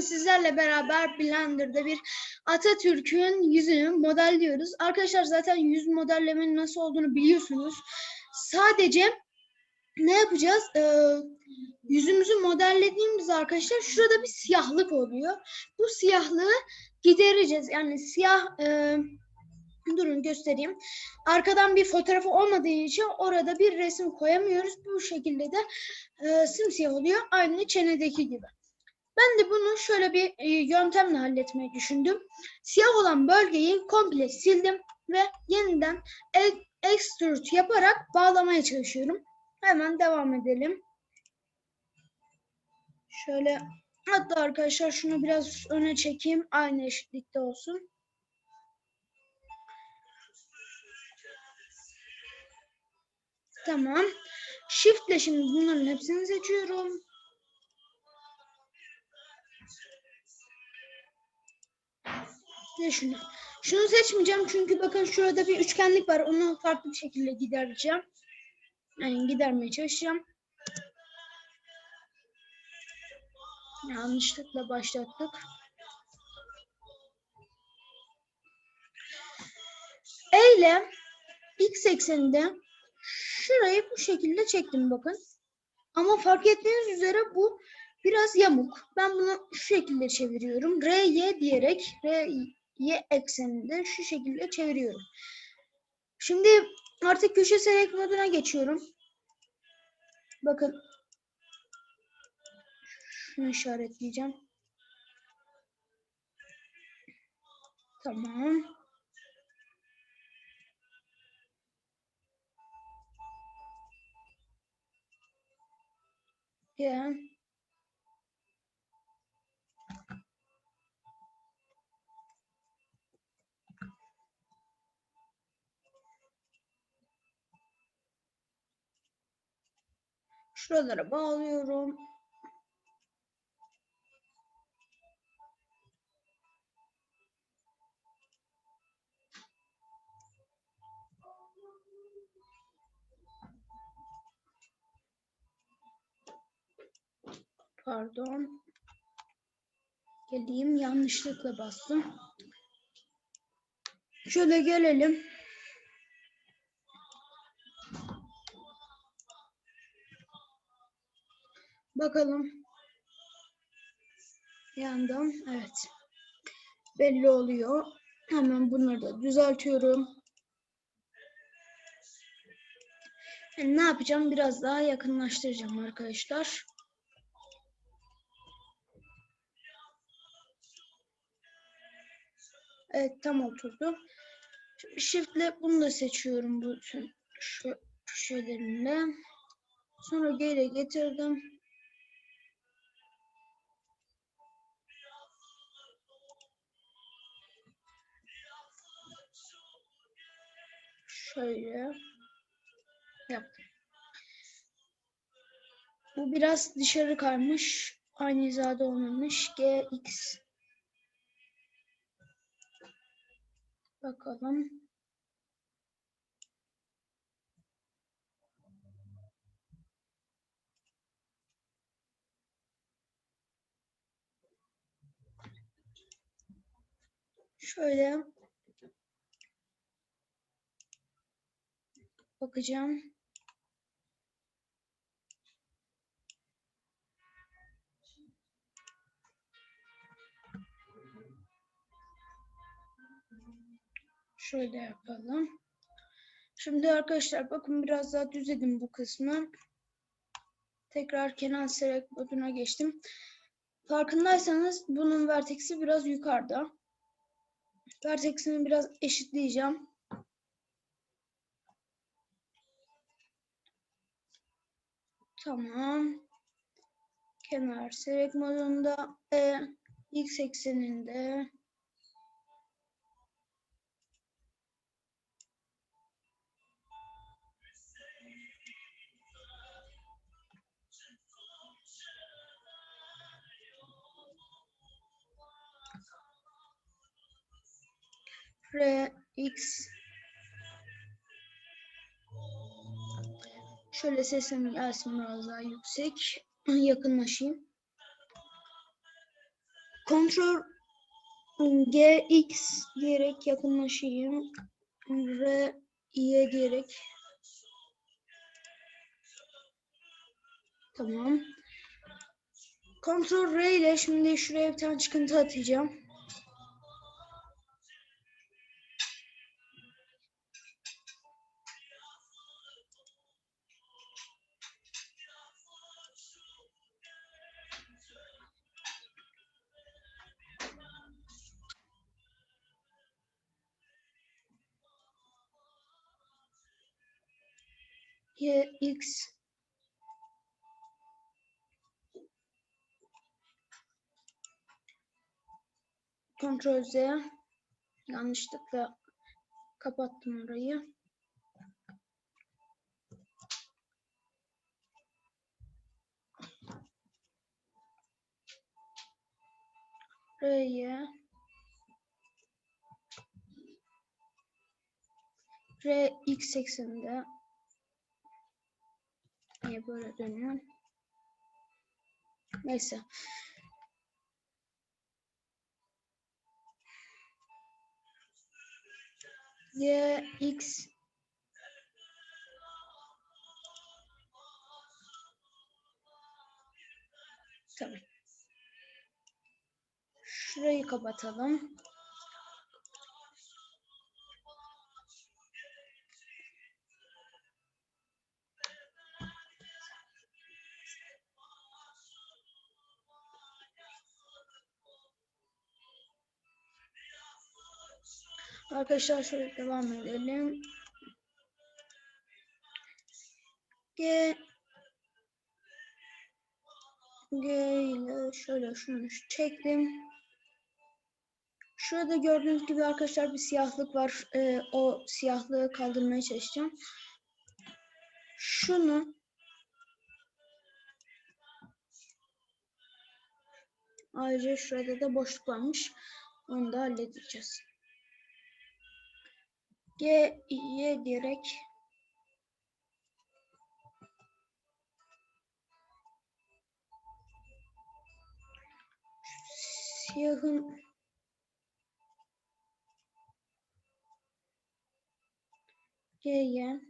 Bugün sizlerle beraber Blender'da bir Atatürk'ün yüzünü modelliyoruz. Arkadaşlar zaten yüz modellemenin nasıl olduğunu biliyorsunuz. Sadece ne yapacağız? Ee, yüzümüzü modellediğimiz arkadaşlar şurada bir siyahlık oluyor. Bu siyahlığı gidereceğiz. Yani siyah e, durun göstereyim. Arkadan bir fotoğrafı olmadığı için orada bir resim koyamıyoruz. Bu şekilde de e, simsiyah oluyor. Aynı çenedeki gibi. Ben de bunu şöyle bir e, yöntemle halletmeyi düşündüm. Siyah olan bölgeyi komple sildim ve yeniden extrude yaparak bağlamaya çalışıyorum. Hemen devam edelim. Şöyle hatta arkadaşlar şunu biraz öne çekeyim. Aynı eşitlikte olsun. Tamam. Shift ile şimdi bunların hepsini seçiyorum. Ne şunu. Şunu seçmeyeceğim çünkü bakın şurada bir üçgenlik var. Onu farklı bir şekilde gidereceğim. Yani gidermeye çalışacağım. Yanlışlıkla başlattık. E ile x ekseninde şurayı bu şekilde çektim bakın. Ama fark ettiğiniz üzere bu biraz yamuk. Ben bunu şu şekilde çeviriyorum. R, Y diyerek R, Y ekseninde şu şekilde çeviriyorum. Şimdi artık köşe select moduna geçiyorum. Bakın. Şunu işaretleyeceğim. Tamam. Gel. Şuralara bağlıyorum. Pardon. Geleyim yanlışlıkla bastım. Şöyle gelelim. Bakalım. Yandan evet. Belli oluyor. Hemen bunları da düzeltiyorum. Yani ne yapacağım? Biraz daha yakınlaştıracağım arkadaşlar. Evet tam oturdu. Şimdi Shift'le bunu da seçiyorum bütün şu köşelerimle. Sonra geri getirdim. Şöyle yaptım. Bu biraz dışarı kaymış. Aynı hizada olmamış. GX Bakalım. Şöyle bakacağım. Şöyle yapalım. Şimdi arkadaşlar bakın biraz daha düzledim bu kısmı. Tekrar kenar select moduna geçtim. Farkındaysanız bunun vertex'i biraz yukarıda. Vertex'ini biraz eşitleyeceğim. Tamam. Kenar select modunda e, x ekseninde R, X. Şöyle sesim gelsin biraz daha yüksek. Yakınlaşayım. Kontrol GX diyerek yakınlaşayım. R Y diyerek. Tamam. Kontrol R ile şimdi şuraya bir tane çıkıntı atacağım. X. Ctrl Z. Yanlışlıkla kapattım orayı. R'ye. R X ekseninde niye böyle dönüyor? Neyse. Y X Tamam. Şurayı kapatalım. Arkadaşlar şöyle devam edelim. G G ile şöyle şunu çektim. Şurada gördüğünüz gibi arkadaşlar bir siyahlık var. Ee, o siyahlığı kaldırmaya çalışacağım. Şunu ayrıca şurada da boşluk varmış. Onu da halledeceğiz. G, Y diyerek siyahın G'ye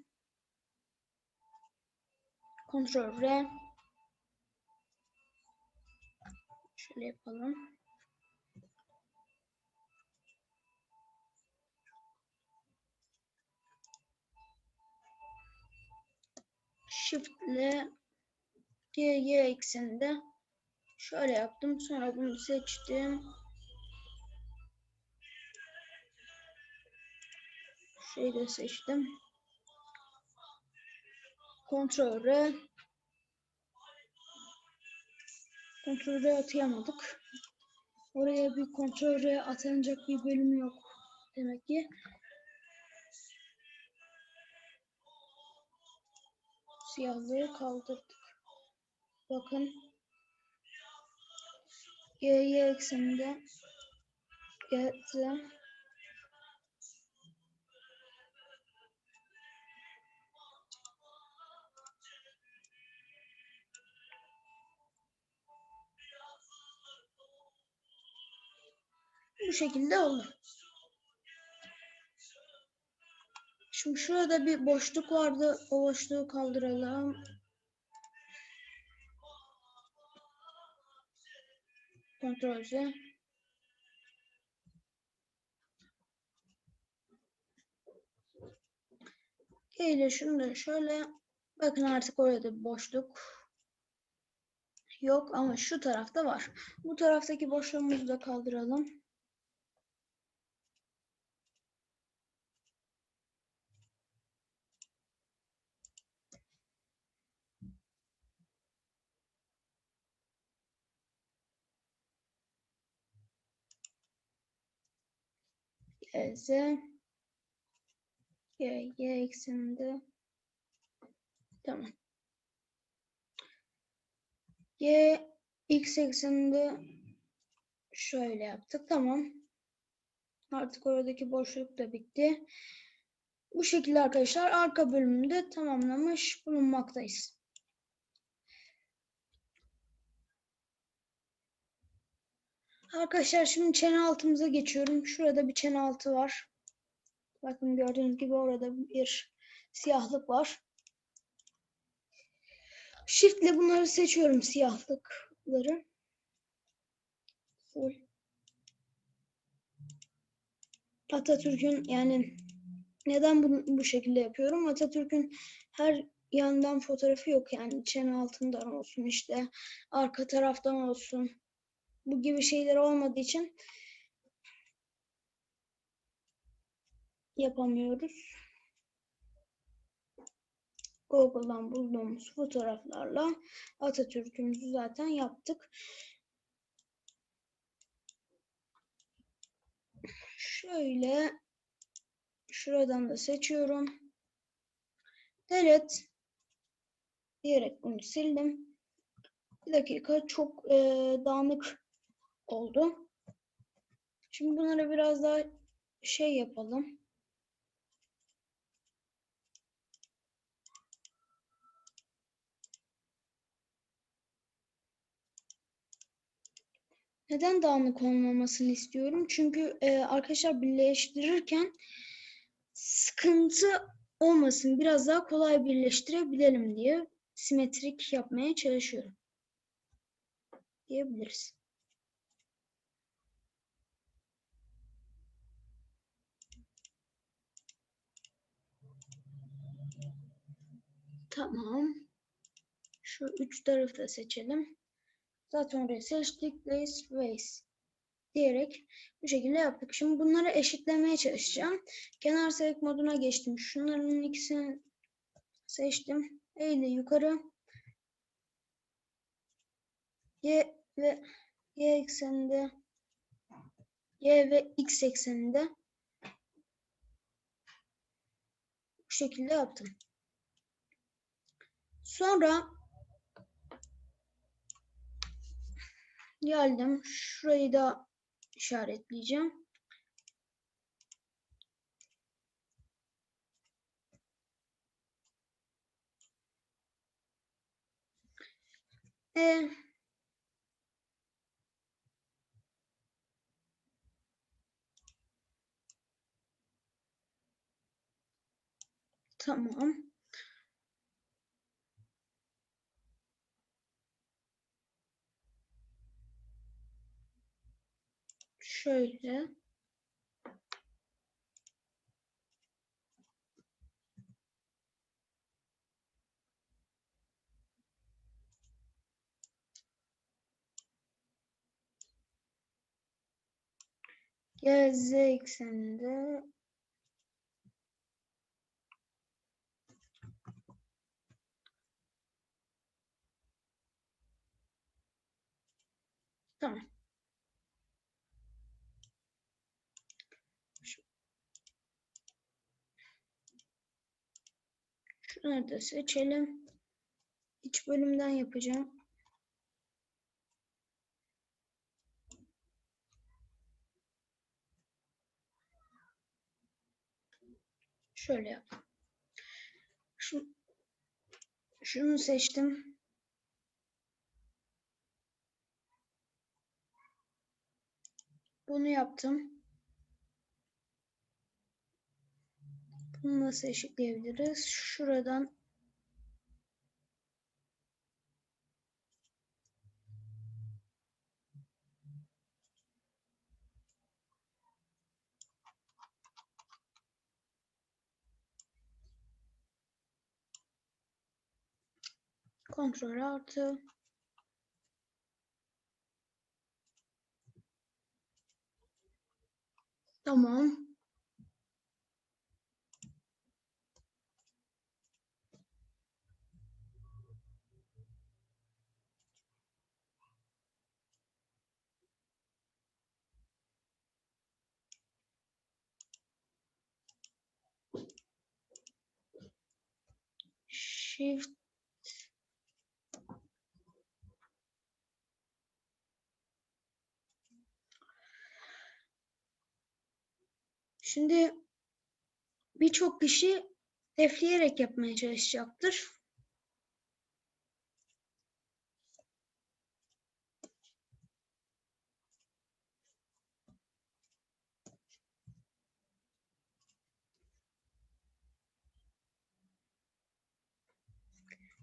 Ctrl R. Şöyle yapalım. Shift ile G, Y ekseninde şöyle yaptım. Sonra bunu seçtim. Şeyi de seçtim. Ctrl R. Ctrl R atayamadık. Oraya bir Ctrl R atanacak bir bölüm yok. Demek ki. Siyahlığı kaldırdık. Bakın. Y, Y ekseninde geldi. Bu şekilde oldu. Şimdi şurada bir boşluk vardı. O boşluğu kaldıralım. Kontrol Z. G ile şunu da şöyle bakın artık orada bir boşluk yok ama şu tarafta var. Bu taraftaki boşluğumuzu da kaldıralım. Z Y, Y ekseninde tamam. Y X ekseninde şöyle yaptık. Tamam. Artık oradaki boşluk da bitti. Bu şekilde arkadaşlar arka bölümünde tamamlamış bulunmaktayız. Arkadaşlar şimdi çene altımıza geçiyorum. Şurada bir çene altı var. Bakın gördüğünüz gibi orada bir siyahlık var. Shift ile bunları seçiyorum siyahlıkları. Atatürk'ün yani neden bunu bu şekilde yapıyorum? Atatürk'ün her yandan fotoğrafı yok yani çene altından olsun işte arka taraftan olsun bu gibi şeyler olmadığı için yapamıyoruz. Google'dan bulduğumuz fotoğraflarla Atatürk'ümüzü zaten yaptık. Şöyle şuradan da seçiyorum. Delete diyerek bunu sildim. Bir dakika çok e, dağınık oldu. Şimdi bunları biraz daha şey yapalım. Neden dağınık olmamasını istiyorum? Çünkü e, arkadaşlar birleştirirken sıkıntı olmasın. Biraz daha kolay birleştirebilelim diye simetrik yapmaya çalışıyorum. Diyebiliriz. Tamam. Şu üç tarafı da seçelim. Zaten oraya seçtik. Place Ways diyerek bu şekilde yaptık. Şimdi bunları eşitlemeye çalışacağım. Kenar select moduna geçtim. Şunların ikisini seçtim. Eğri yukarı. Y ve Y ekseninde Y ve X ekseninde bu şekilde yaptım. Sonra geldim. Şurayı da işaretleyeceğim. E, tamam. Şöyle. GZ ekseninde Tamam. Şu- Şunları da seçelim. İç bölümden yapacağım. Şöyle yap. Şu, şunu seçtim. Bunu yaptım. Bunu nasıl eşitleyebiliriz? Şuradan kontrol artı Tamam. Shift Şimdi birçok kişi defleyerek yapmaya çalışacaktır.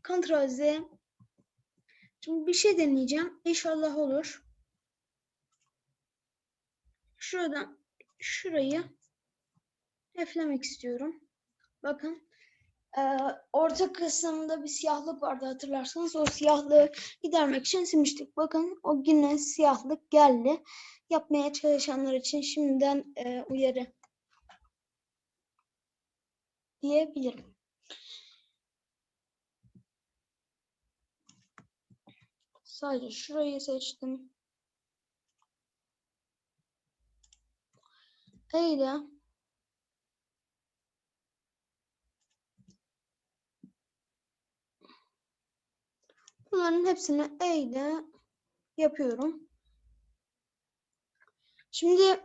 Ctrl Z. Şimdi bir şey deneyeceğim. İnşallah olur. Şuradan şurayı F'lemek istiyorum. Bakın. eee, orta kısımda bir siyahlık vardı hatırlarsanız. O siyahlığı gidermek için silmiştik. Bakın o yine siyahlık geldi. Yapmaya çalışanlar için şimdiden eee, uyarı diyebilirim. Sadece şurayı seçtim. Eyle. Bunların hepsini eyle yapıyorum. Şimdi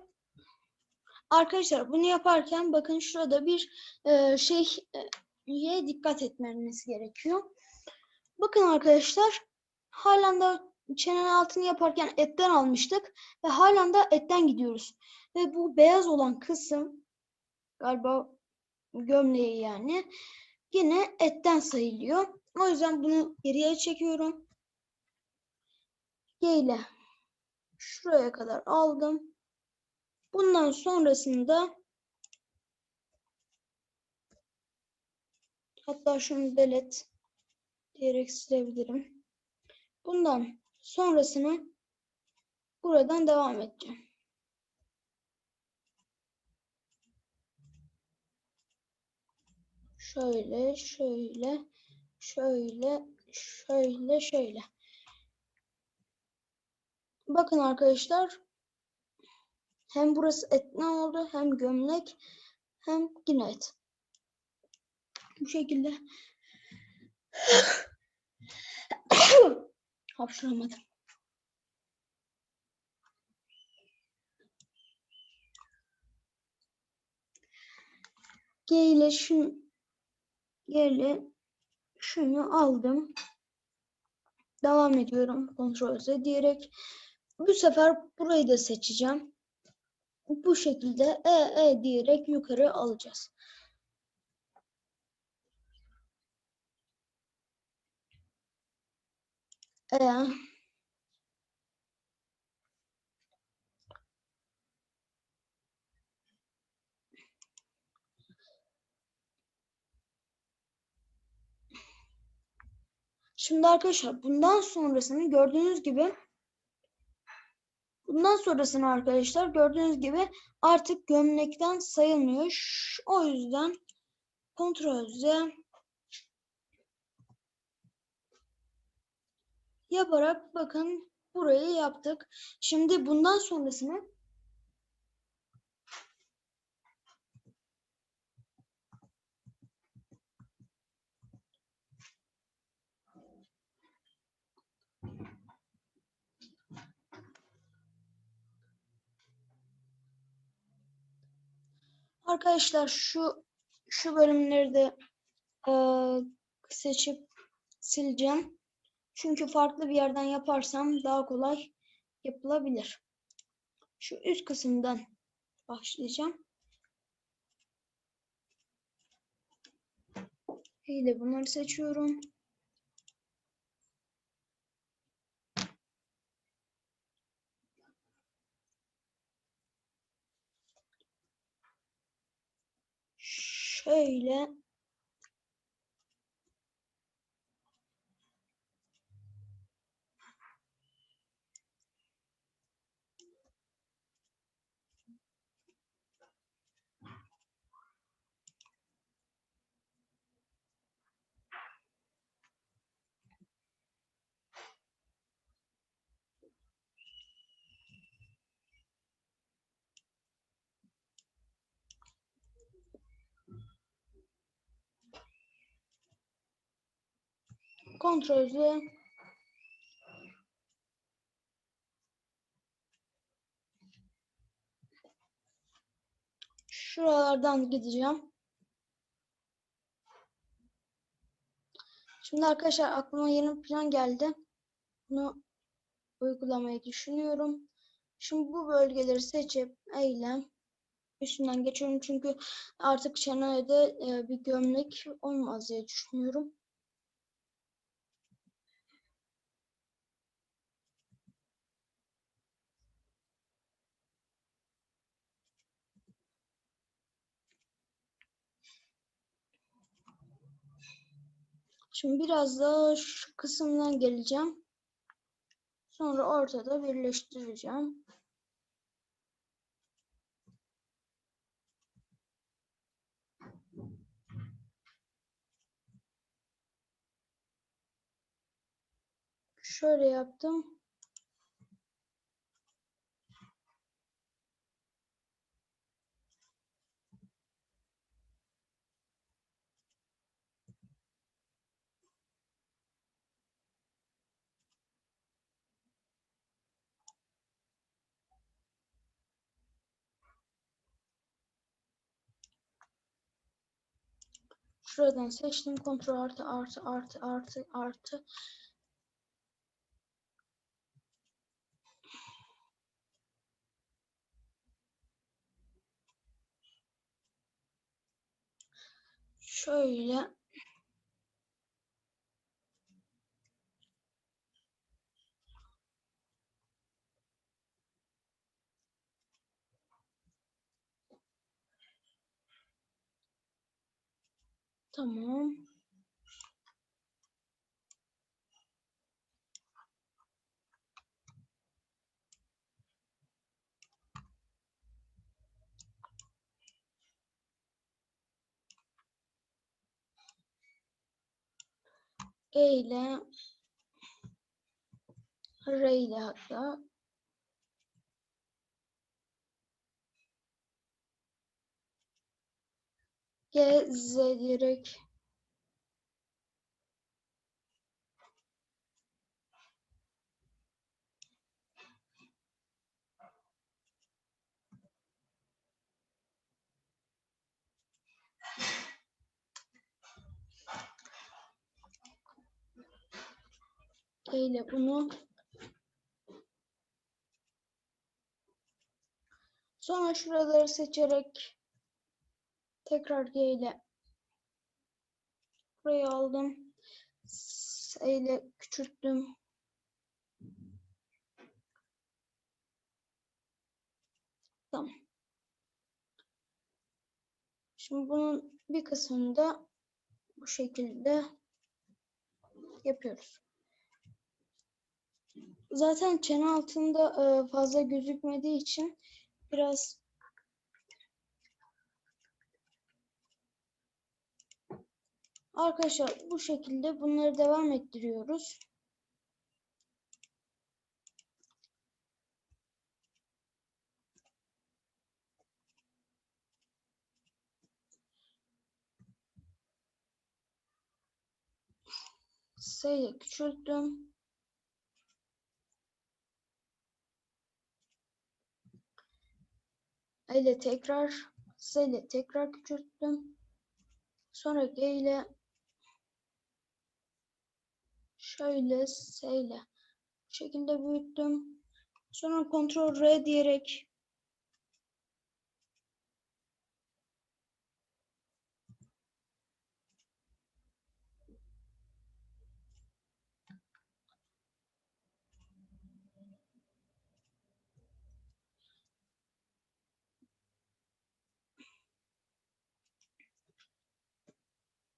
arkadaşlar bunu yaparken bakın şurada bir e, şey dikkat etmeniz gerekiyor. Bakın arkadaşlar halen de çenenin altını yaparken etten almıştık ve halen de etten gidiyoruz. Ve bu beyaz olan kısım galiba gömleği yani yine etten sayılıyor. O yüzden bunu geriye çekiyorum. G ile şuraya kadar aldım. Bundan sonrasında hatta şunu delete diyerek silebilirim. Bundan sonrasını buradan devam edeceğim. Şöyle, şöyle, şöyle, şöyle, şöyle. Bakın arkadaşlar. Hem burası etne oldu, hem gömlek, hem yine et. Bu şekilde. Hapşıramadım. G ile şunu G ile şunu aldım. Devam ediyorum. Ctrl Z diyerek. Bu sefer burayı da seçeceğim. Bu şekilde E E diyerek yukarı alacağız. E Şimdi arkadaşlar bundan sonrasını gördüğünüz gibi bundan sonrasını arkadaşlar gördüğünüz gibi artık gömlekten sayılmıyor. O yüzden Ctrl Z yaparak bakın burayı yaptık. Şimdi bundan sonrasını Arkadaşlar şu şu bölümleri de eee, seçip sileceğim. Çünkü farklı bir yerden yaparsam daha kolay yapılabilir. Şu üst kısımdan başlayacağım. İyi bunları seçiyorum. Şöyle kontrol Z şuralardan gideceğim. Şimdi arkadaşlar aklıma yeni bir plan geldi. Bunu uygulamayı düşünüyorum. Şimdi bu bölgeleri seçip eylem üstünden geçiyorum çünkü artık çenede e, bir gömlek olmaz diye düşünüyorum. Şimdi biraz da şu kısımdan geleceğim. Sonra ortada birleştireceğim. Şöyle yaptım. Şuradan seçtim. Kontrol artı artı artı artı artı. Şöyle Tamam. E ile R ile hatta G, Z diyerek G ile bunu. Sonra şuraları seçerek tekrar G ile burayı aldım. S ile küçülttüm. Tamam. Şimdi bunun bir kısmını da bu şekilde yapıyoruz. Zaten çene altında e, fazla gözükmediği için biraz Arkadaşlar bu şekilde bunları devam ettiriyoruz. Sayıyı küçülttüm. ile tekrar S ile tekrar küçülttüm. Sonra G ile şöyle S ile bu şekilde büyüttüm. Sonra Ctrl R diyerek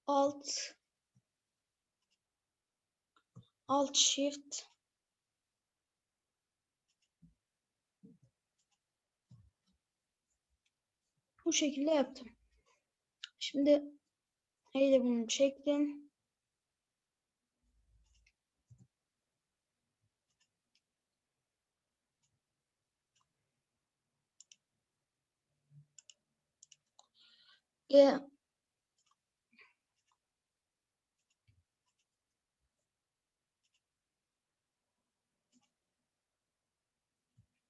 Alt Alt Shift bu şekilde yaptım. Şimdi neyle bunu çektim. G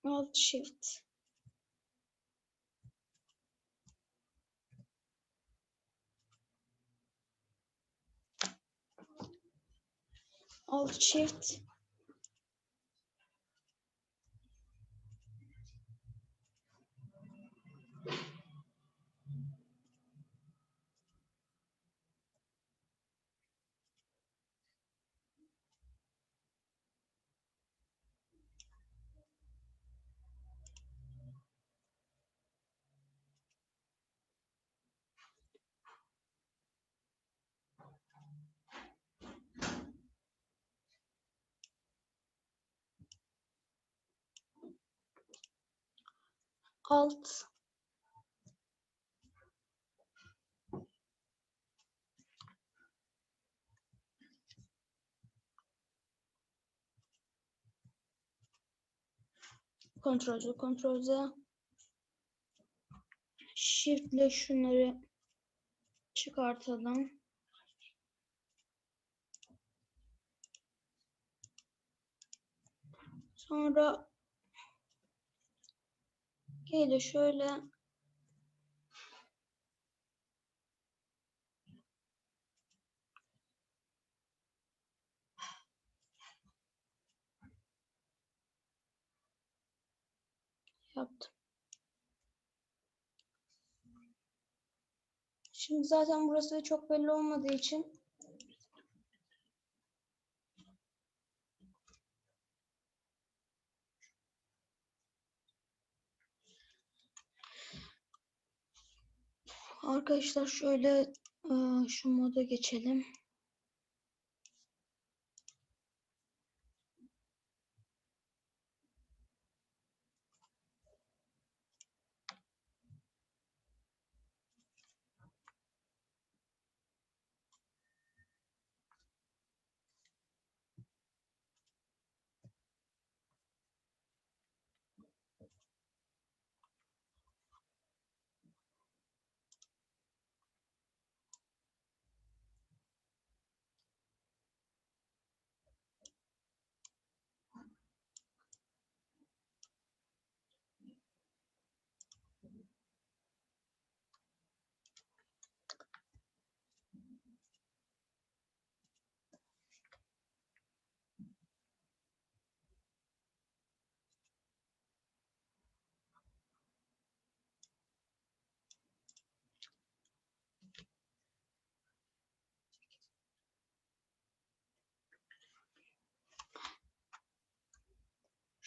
Alt Shift. Alt Shift alt Ctrl C, Ctrl Z. Shift ile şunları çıkartalım. Sonra İle şöyle yaptım. Şimdi zaten burası çok belli olmadığı için Arkadaşlar şöyle eee, şu moda geçelim.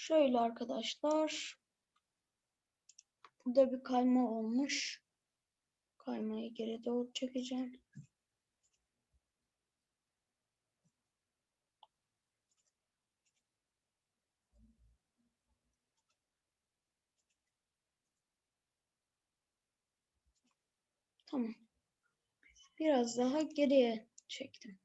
Şöyle arkadaşlar. Burada bir kayma olmuş. Kaymayı geri doğru çekeceğim. Tamam. Biraz daha geriye çektim.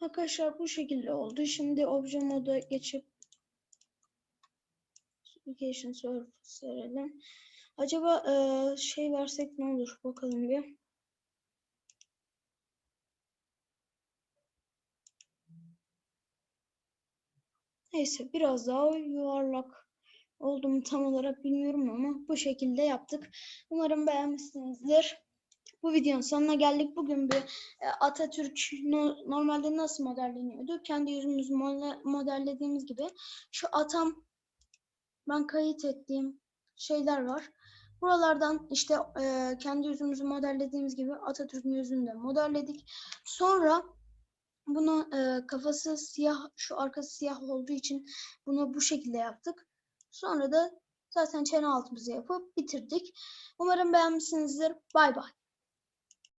Arkadaşlar bu şekilde oldu. Şimdi obje moda geçip application surface verelim. Acaba eee, şey versek ne olur? Bakalım bir. Neyse biraz daha yuvarlak olduğumu tam olarak bilmiyorum ama bu şekilde yaptık. Umarım beğenmişsinizdir. Bu videonun sonuna geldik. Bugün bir e, Atatürk no- normalde nasıl modelleniyordu? Kendi yüzümüzü modellediğimiz gibi şu atam ben kayıt ettiğim şeyler var. Buralardan işte e, kendi yüzümüzü modellediğimiz gibi Atatürk'ün yüzünü de modelledik. Sonra bunu e, kafası siyah, şu arkası siyah olduğu için bunu bu şekilde yaptık. Sonra da zaten çene altımızı yapıp bitirdik. Umarım beğenmişsinizdir. Bay bay.